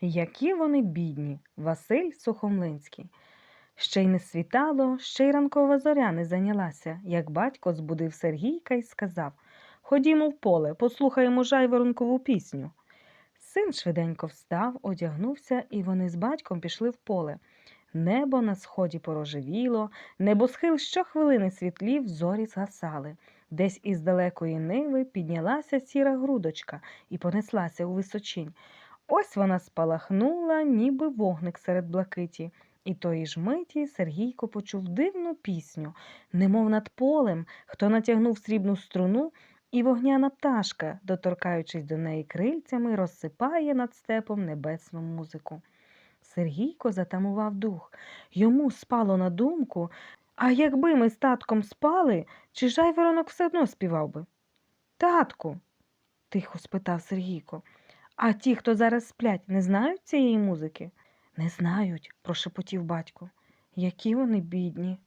Які вони бідні, Василь Сухомлинський. Ще й не світало, ще й ранкова зоря не зайнялася, як батько збудив Сергійка і сказав Ходімо в поле, послухаємо жайворонкову пісню. Син швиденько встав, одягнувся, і вони з батьком пішли в поле. Небо на сході порожевіло, небосхил щохвилини світлів, зорі згасали. Десь із далекої ниви піднялася сіра грудочка і понеслася у височинь. Ось вона спалахнула, ніби вогник серед блакиті. І тої ж миті Сергійко почув дивну пісню, немов над полем, хто натягнув срібну струну, і вогняна пташка, доторкаючись до неї крильцями, розсипає над степом небесну музику. Сергійко затамував дух. Йому спало на думку, а якби ми з татком спали, чи жайворонок все одно співав би? Татку, тихо спитав Сергійко, а ті, хто зараз сплять, не знають цієї музики? Не знають, прошепотів батько. Які вони бідні.